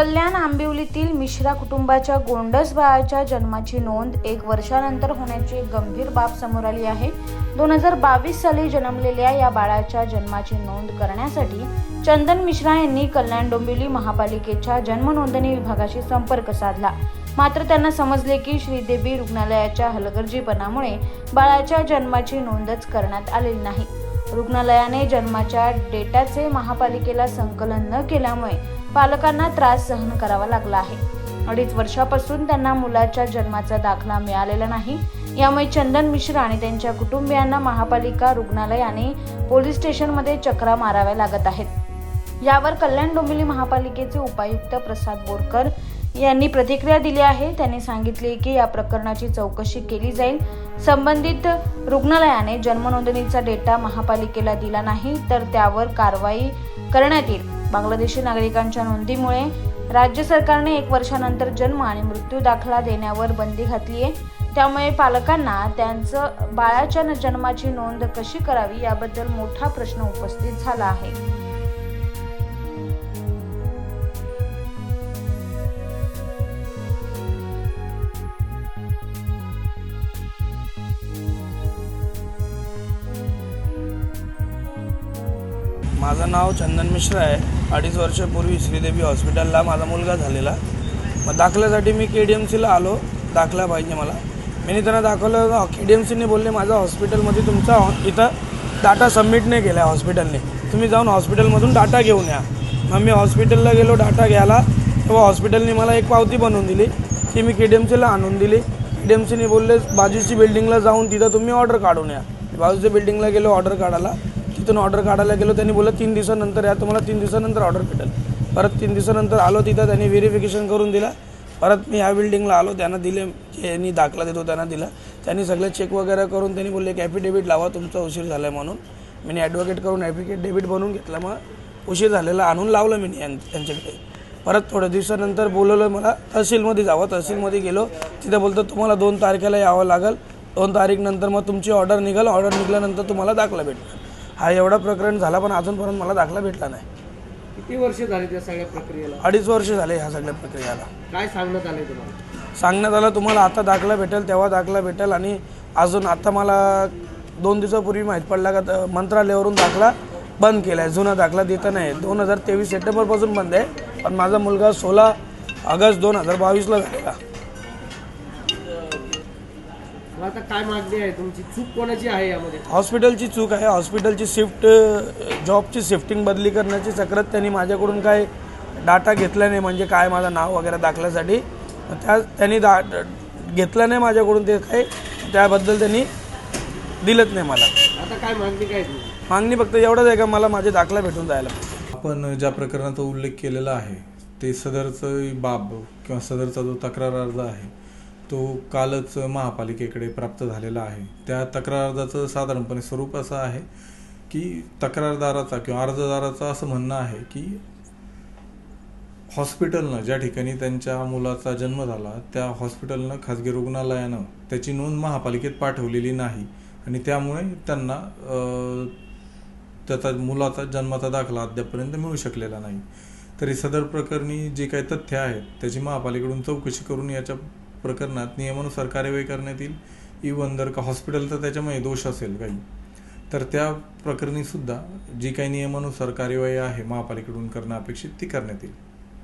कल्याण आंबिवलीतील मिश्रा कुटुंबाच्या गोंडस बाळाच्या जन्माची नोंद एक वर्षानंतर होण्याची गंभीर बाब समोर आली आहे. दोन हजार बावीस साली जन्मलेल्या या बाळाच्या जन्माची नोंद करण्यासाठी चंदन मिश्रा यांनी कल्याण डोंबिवली महापालिकेच्या जन्मनोंदणी विभागाशी संपर्क साधला. मात्र त्यांना समजले की श्रीदेवी रुग्णालयाच्या हलगर्जीपणामुळे बाळाच्या जन्माची नोंदच करण्यात आलेली नाही. रुग्णालयाने जन्माच्या डेटाचे महापालिकेला संकलन न केल्यामुळे पालकांना त्रास सहन करावा लागला आहे. अडीच वर्षापासून त्यांना मुलाच्या जन्माचा दाखला मिळालेला नाही. यामुळे चंदन मिश्रा आणि त्यांच्या कुटुंबियांना महापालिका रुग्णालय आणि पोलीस स्टेशनमध्ये चक्रा माराव्या लागत आहेत. यावर कल्याण डोंबिवली महापालिकेचे उपायुक्त प्रसाद बोरकर यांनी प्रतिक्रिया दिली आहे. त्यांनी सांगितले की या प्रकरणाची चौकशी केली जाईल. संबंधित रुग्णालयाने जन्मनोंदणीचा डेटा महापालिकेला दिला नाही तर त्यावर कारवाई करण्यात येईल. बांगलादेशी नागरिकांच्या नोंदीमुळे राज्य सरकारने एक वर्षानंतर जन्म आणि मृत्यू दाखला देण्यावर बंदी घातली आहे त्यामुळे पालकांना त्यांचं बाळाच्या न- जन्माची नोंद कशी करावी याबद्दल मोठा प्रश्न उपस्थित झाला आहे. माझं नाव चंदन मिश्रा आहे. अडीच वर्षापूर्वी श्रीदेवी हॉस्पिटलला माझा मुलगा झालेला. मग दाखल्यासाठी मी के डी एम सीला आलो. दाखला पाहिजे मला. मी त्यांना दाखवलं के डी एम सीने बोलले माझा हॉस्पिटलमध्ये तुमचा इथं डाटा सबमिट नाही केला आहे हॉस्पिटलने. तुम्ही जाऊन हॉस्पिटलमधून डाटा घेऊन या. मग मी हॉस्पिटलला गेलो डाटा घ्यायला. तेव्हा हॉस्पिटलने मला एक पावती बनवून दिली ती मी के डी एम सीला आणून दिली. के डी एम सीने बोलले बाजूची बिल्डिंगला जाऊन तिथं तुम्ही ऑर्डर काढून या. बाजूच्या बिल्डिंगला गेलो ऑर्डर काढायला. तिथून ऑर्डर काढायला गेलो त्यांनी बोललं तीन दिवसानंतर या तुम्हाला तीन दिवसानंतर ऑर्डर भेटेल. परत तीन दिवसानंतर आलो तिथं त्यांनी व्हेरिफिकेशन करून दिला. परत मी ह्या बिल्डिंगला आलो त्यांना दिले जे यांनी दाखला देतो त्यांना दिला. त्यांनी सगळं चेक वगैरे करून त्यांनी बोलले की ॲफिडेविट लावा तुमचा उशीर झाला आहे म्हणून. मी ॲडव्होकेट करून ॲफिडेविट डेबिट बनवून घेतला मग उशीर झालेला आणून लावलं मी त्यांच्याकडे. परत थोड्या दिवसानंतर बोलवलं मला तहसीलमध्ये जावं. तहसीलमध्ये गेलो तिथं बोलतो तुम्हाला दोन तारखेला यावं लागेल. दोन तारीख नंतर मग तुमची ऑर्डर निघाल. ऑर्डर निघाल्यानंतर तुम्हाला दाखला भेटणार. हा एवढा प्रकरण झाला पण अजूनपर्यंत मला दाखला भेटला नाही. किती वर्ष झाली त्या सगळ्या प्रक्रियेला? अडीच वर्ष झाले ह्या सगळ्या प्रक्रियाला. काय सांगण्यात आलंय तुम्हाला? सांगण्यात आलं तुम्हाला आता दाखला भेटेल तेव्हा दाखला भेटेल आणि अजून आता मला दोन दिवसापूर्वी माहीत पडला का त- मंत्रालयावरून दाखला बंद केला आहे जुना दाखला देता नाही. दोन हजार तेवीस सप्टेंबरपासून बंद आहे पण माझा मुलगा सोळा ऑगस्ट दोन हजार बावीसला झालेला. मग आता काय मागणी आहे? तुमची चूक कोणाची आहे यामध्ये? हॉस्पिटलची चूक आहे. हॉस्पिटलची शिफ्ट जॉबची शिफ्टिंग बदली करण्याची चक्रत त्यांनी माझ्याकडून काय डाटा घेतला नाही म्हणजे काय माझं नाव वगैरे दाखल्यासाठी. त्या त्यांनी दा घेतलं नाही माझ्याकडून ते काय त्याबद्दल त्यांनी दिलंच नाही मला. आता काय मागणी काय तुमची? मागणी फक्त एवढंच आहे का मला माझे दाखला भेटून जायला पाहिजे. आपण ज्या प्रकरणाचा उल्लेख केलेला आहे ते सदरचं बाब किंवा सदरचा जो तक्रार अर्ज आहे तो कालच महापालिकेकडे प्राप्त झालेला आहे. त्या तक्रार अर्जाचं साधारणपणे स्वरूप असं आहे की तक्रारदाराचा किंवा अर्जदाराचं असं म्हणणं आहे की हॉस्पिटलनं ज्या ठिकाणी त्यांच्या मुलाचा जन्म झाला त्या हॉस्पिटलनं खाजगी रुग्णालयानं त्याची नोंद महापालिकेत पाठवलेली नाही आणि त्यामुळे त्यांना त्याचा मुलाचा जन्माचा दाखला अद्यापपर्यंत मिळू शकलेला नाही. तरी सदर प्रकरणी जे काही तथ्य आहेत त्याची महापालिकेकडून चौकशी करून याच्या प्रकरणात नियमानुसार कार्यवाही करण्यात येईल. इवन जर का हॉस्पिटलचा त्याच्यामध्ये दोष असेल काही. तर त्या प्रकरणी सुद्धा जी काही नियमानुसार कार्यवाही आहे महापालिकेकडून करणं अपेक्षित ती करण्यात येईल.